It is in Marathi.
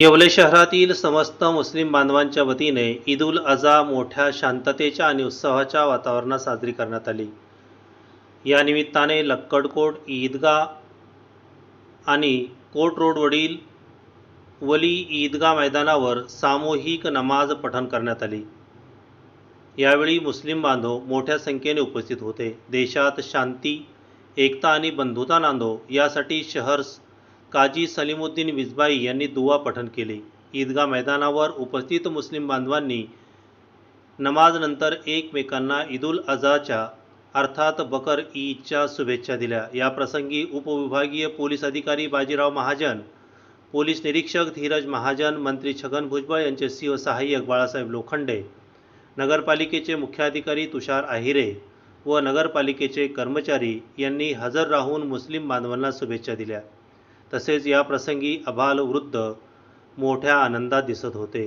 येवले शहरातील समस्त मुस्लिम बांधवांच्या वतीने ईद उल अझा मोठ्या शांततेच्या आणि उत्सवाच्या वातावरणात साजरी करण्यात आली. या निमित्ताने लक्कडकोट ईदगा आणि कोट रोडवरील वली ईदगा मैदानावर सामूहिक नमाज पठण करण्यात आली. यावेळी मुस्लिम बांधव मोठ्या संख्येने उपस्थित होते. देशात शांती एकता आणि बंधुता नांदो यासाठी शहर काजी सलीमुद्दीन विजबाई यांनी दुवा पठण केले. ईदगा मैदानावर उपस्थित मुस्लिम बांधवांनी नमाजनंतर एकमेकांना ईद उल अझाच्या अर्थात बकर ईदच्या शुभेच्छा दिल्या. याप्रसंगी उपविभागीय पोलीस अधिकारी बाजीराव महाजन पोलीस निरीक्षक धीरज महाजन मंत्री छगन भुजबळ यांचे सिंह सहाय्यक बाळासाहेब लोखंडे नगरपालिकेचे मुख्याधिकारी तुषार आहिरे व नगरपालिकेचे कर्मचारी यांनी हजर राहून मुस्लिम बांधवांना शुभेच्छा दिल्या. तसेच या प्रसंगी आबालवृद्ध मोठ्या आनंदात दिसत होते.